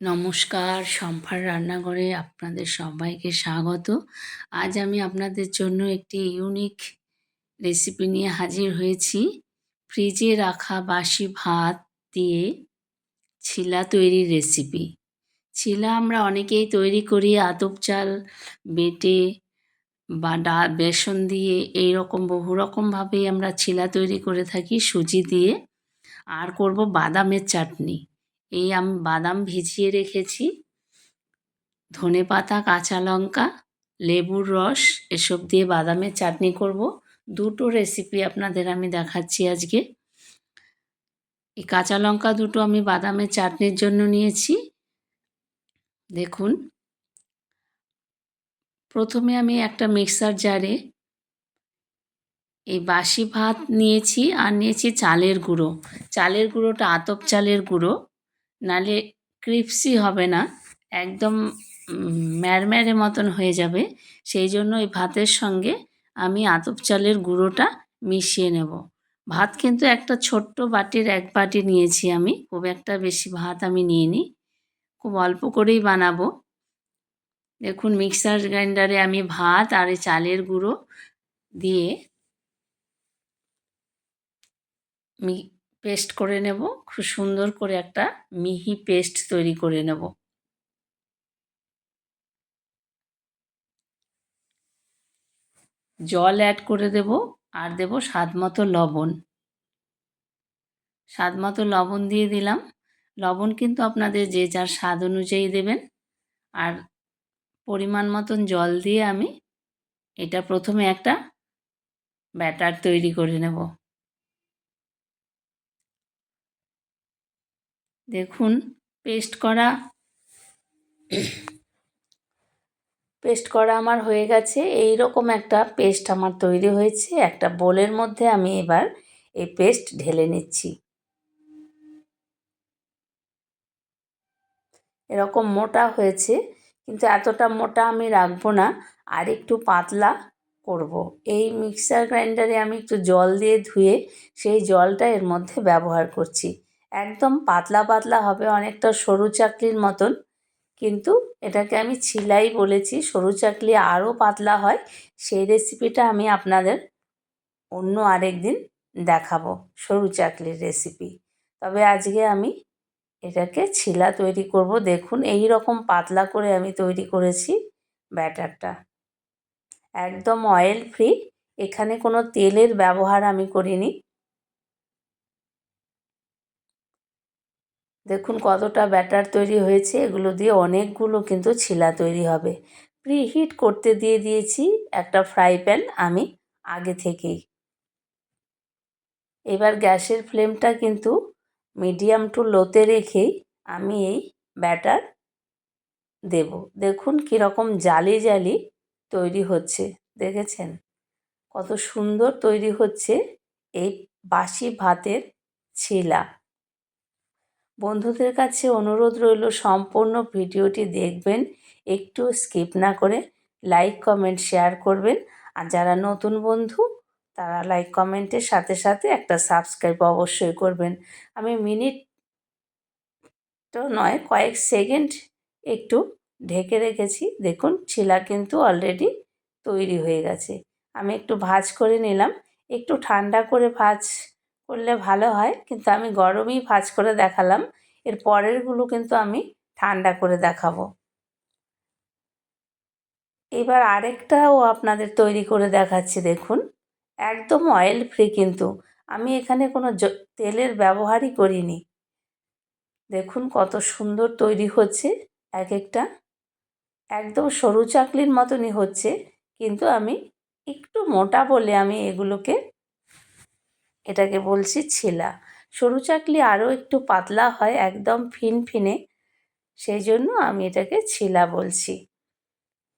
নমস্কার, সম্ভার রান্নাঘরে আপনাদের সবাইকে স্বাগত। আজ আমি আপনাদের জন্য একটি ইউনিক রেসিপি নিয়ে হাজির হয়েছি। ফ্রিজে রাখা বাসি ভাত দিয়ে ছিলা তৈরির রেসিপি ছিলা আমরা অনেকেই তৈরি করি, আতপ চাল, বেটে বা ডা, বেসন দিয়ে এই রকম বহু রকমভাবেই আমরা ছিলা তৈরি করে থাকি, সুজি দিয়ে। আর করব বাদামের চাটনি। এই আমি, বাদাম ভিজিয়ে রেখেছি। ধনে পাতা, কাঁচা লঙ্কা, লেবুর রস, এসব দিয়ে বাদামের চাটনি করব। দুটো রেসিপি আপনাদের আমি দেখাচ্ছি আজকে। এই কাঁচা লঙ্কা দুটো আমি বাদামের চাটনির জন্য নিয়েছি। দেখুন। প্রথমে আমি একটা মিক্সার জারে এই বাসি ভাত নিয়েছি আর নিয়েছি চালের গুঁড়ো। চালের গুঁড়োটা আতপ চালের গুঁড়ো। নালে ক্রিপসি হবে না, একদম ম্যারম্যারে মতন হয়ে যাবে। সেই জন্য এই ভাতের সঙ্গে আমি আতপ চালের গুঁড়োটা মিশিয়ে নেব। ভাত কিন্তু একটা ছোট্ট বাটির এক বাটি নিয়েছি আমি, খুব একটা বেশি ভাত আমি নিয়ে নিই খুব অল্প করেই বানাবো। দেখুন, মিক্সার গ্রাইন্ডারে আমি ভাত আর এই চালের গুঁড়ো দিয়ে পেস্ট করে নেব। খুব সুন্দর করে একটা মিহি পেস্ট তৈরি করে নেব। জল অ্যাড করে দেব আর দেব স্বাদ মতো লবণ। স্বাদ মতো লবণ দিয়ে দিলাম। লবণ কিন্তু আপনাদের যে যার স্বাদ অনুযায়ী দেবেন। আর পরিমাণ মতন জল দিয়ে আমি এটা প্রথমে একটা ব্যাটার তৈরি করে নেব। দেখুন পেস্ট করা পেস্ট করা আমার হয়ে গেছে। এই রকম একটা পেস্ট আমার তৈরি হয়েছে। একটা বোলের মধ্যে আমি এবার এই পেস্ট ঢেলে নিচ্ছি। এরকম মোটা হয়েছে, কিন্তু এতটা মোটা আমি রাখব না। আর একটু পাতলা করব। এই মিক্সার গ্রাইন্ডারে আমি একটু জল দিয়ে ধুয়ে সেই জলটা এর মধ্যে ব্যবহার করছি। একদম পাতলা পাতলা হবে, অনেকটা সরু চাকলির মতন। কিন্তু এটাকে আমি ছিলাই বলেছি, সরু চাকলি আরও পাতলা হয়। সেই রেসিপিটা আমি আপনাদের অন্য আরেক দিন দেখাবো, সরু চাকলির রেসিপি তবে আজকে আমি এটাকে ছিলা তৈরি করব। দেখুন, এই রকম পাতলা করে আমি তৈরি করেছি ব্যাটারটা। একদম অয়েল ফ্রি এখানে কোনো তেলের ব্যবহার আমি করিনি। দেখুন কতটা ব্যাটার তৈরি হয়েছে। এগুলো দিয়ে অনেকগুলো কিন্তু ছিলা তৈরি হবে। প্রিহিট করতে দিয়ে দিয়েছি একটা ফ্রাই প্যান আমি আগে থেকেই। এবার গ্যাসের ফ্লেমটা কিন্তু মিডিয়াম টু লোতে রেখেই আমি এই ব্যাটার দেব। দেখুন কীরকম জালি জালি তৈরি হচ্ছে, দেখেছেন? কত সুন্দর তৈরি হচ্ছে এই বাসি ভাতের ছিলা। বন্ধুদের কাছে অনুরোধ রইল, সম্পূর্ণ ভিডিওটি দেখবেন, একটু স্কিপ না করে লাইক, কমেন্ট, শেয়ার করবেন। আর যারা নতুন বন্ধু, তারা লাইক কমেন্টের সাথে সাথে একটা সাবস্ক্রাইব অবশ্যই করবেন। আমি মিনিট তো নয়, কয়েক সেকেন্ড একটু ঢেকে রেখেছি। দেখুন ছিলা কিন্তু অলরেডি তৈরি হয়ে গেছে। আমি একটু ভাজ করে নিলাম। একটু ঠান্ডা করে ভাজ করলে ভালো হয়। কিন্তু আমি গরমই ভাজ করে দেখালাম। এর পরেরগুলো কিন্তু আমি ঠান্ডা করে দেখাবো। এবার আরেকটাও আপনাদের তৈরি করে দেখাচ্ছি, দেখুন। একদম অয়েল ফ্রি কিন্তু। আমি এখানে কোনো তেলের ব্যবহারই করিনি। দেখুন কত সুন্দর তৈরি হচ্ছে এক একটা। একদম সরু চাকলির মতনই হচ্ছে। কিন্তু আমি একটু মোটা বলে আমি এগুলোকে এটাকে বলছি ছিলা। সরু চাকলি আরও একটু পাতলা হয়, একদম ফিনফিনে। সেই জন্য আমি এটাকে ছিলা বলছি।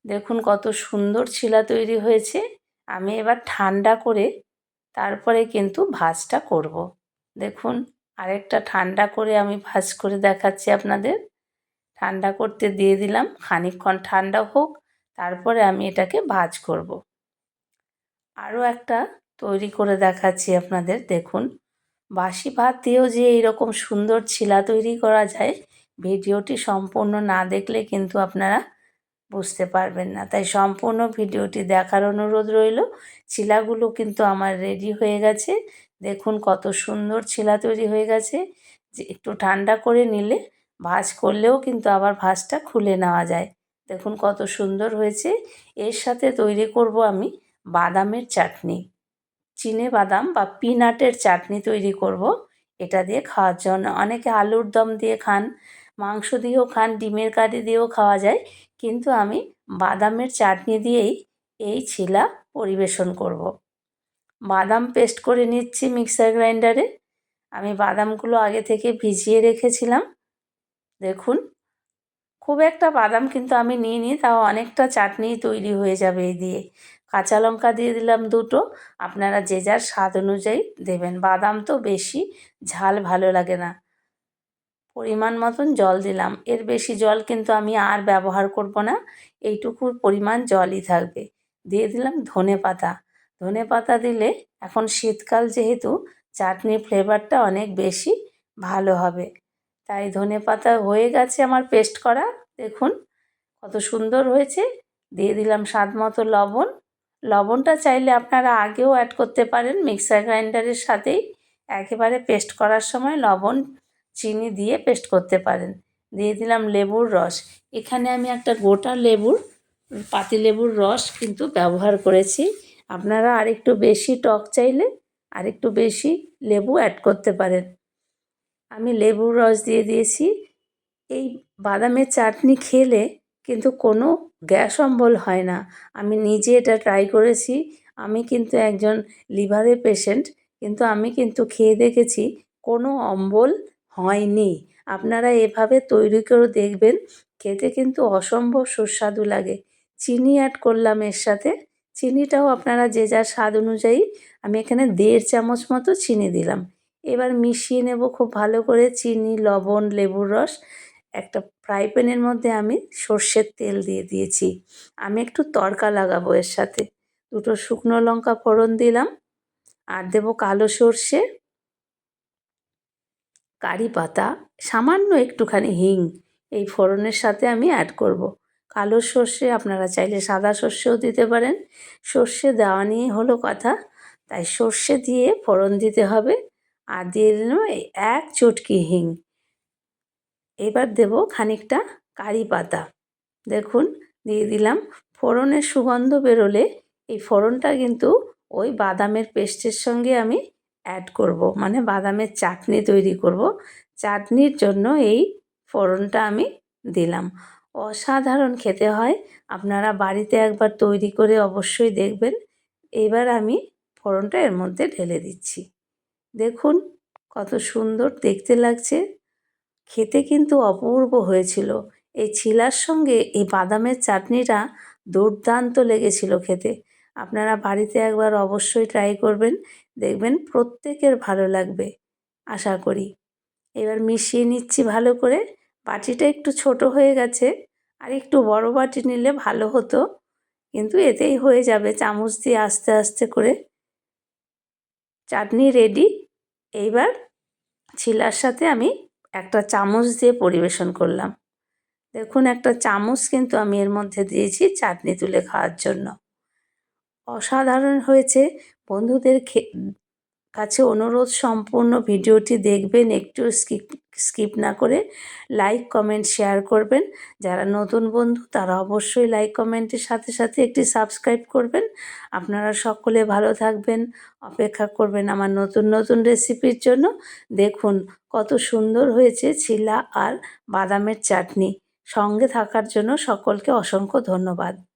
দেখুন কত সুন্দর ছিলা তৈরি হয়েছে। আমি এবার ঠান্ডা করে তারপরে কিন্তু ভাজটা করব। দেখুন আরেকটা ঠান্ডা করে আমি ভাজ করে দেখাচ্ছি আপনাদের। ঠান্ডা করতে দিয়ে দিলাম, খানিকক্ষণ ঠান্ডা হোক, তারপরে আমি এটাকে ভাজ করব। আরও একটা তৈরি করে দেখাচ্ছি আপনাদের, দেখুন। বাসি ভাত দিয়েও যে এইরকম সুন্দর ছিলা তৈরি করা যায়, ভিডিওটি সম্পূর্ণ না দেখলে কিন্তু আপনারা বুঝতে পারবেন না। তাই সম্পূর্ণ ভিডিওটি দেখার অনুরোধ রইল, ছিলাগুলো কিন্তু আমার রেডি হয়ে গেছে। দেখুন কত সুন্দর ছিলা তৈরি হয়ে গেছে। যে একটু ঠান্ডা করে নিলে ভাজ করলেও কিন্তু আবার ভাজটা খুলে নেওয়া যায়। দেখুন কত সুন্দর হয়েছে। এর সাথে তৈরি করব আমি বাদামের চাটনি। চিনে বাদাম বা পিনাটের চাটনি তৈরি করব। এটা দিয়ে খাওয়ার জন্য। অনেকে আলুর দম দিয়ে খান, মাংস দিয়েও খান, ডিমের কারি দিয়েও খাওয়া যায়। কিন্তু আমি বাদামের চাটনি দিয়েই এই ছিলা পরিবেশন করব। বাদাম পেস্ট করে নিচ্ছি মিক্সার গ্রাইন্ডারে। আমি বাদামগুলো আগে থেকে ভিজিয়ে রেখেছিলাম। দেখুন, খুব একটা বাদাম কিন্তু আমি নিইনি, তাও অনেকটা চাটনি তৈরি হয়ে যাবে এই দিয়ে। কাঁচা লঙ্কা দিয়ে দিলাম দুটো। আপনারা যে যার স্বাদ অনুযায়ী দেবেন। বাদাম তো বেশি, ঝাল ভালো লাগে না। পরিমাণ মতন জল দিলাম। এর বেশি জল কিন্তু আমি আর ব্যবহার করব না। এইটুকু পরিমাণ জলই থাকবে। দিয়ে দিলাম ধনে পাতা। ধনে পাতা দিলে এখন শীতকাল যেহেতু চাটনির ফ্লেভারটা অনেক বেশি ভালো হবে। তাই ধনে পাতা হয়ে গেছে আমার পেস্ট করা। দেখুন কত সুন্দর হয়েছে। দিয়ে দিলাম স্বাদ মতো লবণ। লবণটা চাইলে আপনারা আগেও অ্যাড করতে পারেন মিক্সার গ্রাইন্ডারের সাথেই। একেবারে পেস্ট করার সময় লবণ, চিনি দিয়ে পেস্ট করতে পারেন। দিয়ে দিলাম লেবুর রস। এখানে আমি একটা গোটা লেবুর পাতিলেবুর রস কিন্তু ব্যবহার করেছি। আপনারা আরেকটু বেশি টক চাইলে আরেকটু বেশি লেবু অ্যাড করতে পারেন। আমি লেবুর রস দিয়ে দিয়েছি। এই বাদামের চাটনি খেলে কিন্তু কোনো গ্যাস অম্বল হয় না। আমি নিজে এটা ট্রাই করেছি। আমি কিন্তু একজন লিভারের পেশেন্ট কিন্তু আমি কিন্তু খেয়ে দেখেছি কোনো অম্বল হয়নি। আপনারা এভাবে তৈরি করে দেখবেন, খেতে কিন্তু অসম্ভব সুস্বাদু লাগে। চিনি অ্যাড করলাম এর সাথে। চিনিটাও আপনারা যে যার স্বাদ অনুযায়ী, আমি এখানে দেড় চামচ মতো চিনি দিলাম। এবার মিশিয়ে নেব খুব ভালো করে চিনি, লবণ, লেবুর রস, একটা ফ্রাই প্যানের মধ্যে আমি সর্ষের তেল দিয়ে দিয়েছি। আমি একটু তড়কা লাগাবো এর সাথে। দুটো শুকনো লঙ্কা ফোড়ন দিলাম। আর দেবো কালো সর্ষে, কারি পাতা, সামান্য একটুখানি হিং। এই ফোড়নের সাথে আমি অ্যাড করব। কালো সর্ষে আপনারা চাইলে সাদা সর্ষেও দিতে পারেন। সর্ষে দেওয়া নিয়ে হলো কথা, তাই সর্ষে দিয়ে ফোড়ন দিতে হবে। আর দিয়ে দিলাম এক চটকি হিং। এবার দেব খানিকটা কারি পাতা। দেখুন, দিয়ে দিলাম। ফোড়নের সুগন্ধ বেরোলে এই ফোড়নটা কিন্তু ওই বাদামের পেস্টের সঙ্গে আমি অ্যাড করব। মানে বাদামের চাটনি তৈরি করব। চাটনির জন্য এই ফোড়নটা আমি দিলাম। অসাধারণ খেতে হয়। আপনারা বাড়িতে একবার তৈরি করে অবশ্যই দেখবেন। এবার আমি ফোড়নটা এর মধ্যে ঢেলে দিচ্ছি। দেখুন, কত সুন্দর দেখতে লাগছে। খেতে কিন্তু অপূর্ব হয়েছিল। এই ছিলার সঙ্গে এই বাদামের চাটনিটা দুর্দান্ত লেগেছিল খেতে। আপনারা বাড়িতে একবার অবশ্যই ট্রাই করবেন। দেখবেন প্রত্যেকের ভালো লাগবে, আশা করি। এবার মিশিয়ে নিচ্ছি ভালো করে। বাটিটা একটু ছোট হয়ে গেছে, আর একটু বড় বাটি নিলে ভালো হতো। কিন্তু এতেই হয়ে যাবে চামচ দিয়ে আস্তে আস্তে করে। চাটনি রেডি এইবার ছিলার সাথে আমি একটা চামচ দিয়ে পরিবেশন করলাম। দেখুন, একটা চামচ কিন্তু আমি এর মধ্যে দিয়েছি চাটনি তুলে খাওয়ার জন্য। অসাধারণ হয়েছে। বন্ধুদের কাছে অনুরোধ, সম্পূর্ণ ভিডিওটি দেখবেন, একটু স্কিপ স্কিপ না করে লাইক, কমেন্ট, শেয়ার করবেন। যারা নতুন বন্ধু, তারা অবশ্যই লাইক কমেন্টের সাথে সাথে একটি সাবস্ক্রাইব করবেন। আপনারা সকলে ভালো থাকবেন, অপেক্ষা করবেন আমার নতুন নতুন রেসিপির জন্য। দেখুন কত সুন্দর হয়েছে ছিলা আর বাদামের চাটনি। সঙ্গে থাকার জন্য সকলকে অসংখ্য ধন্যবাদ।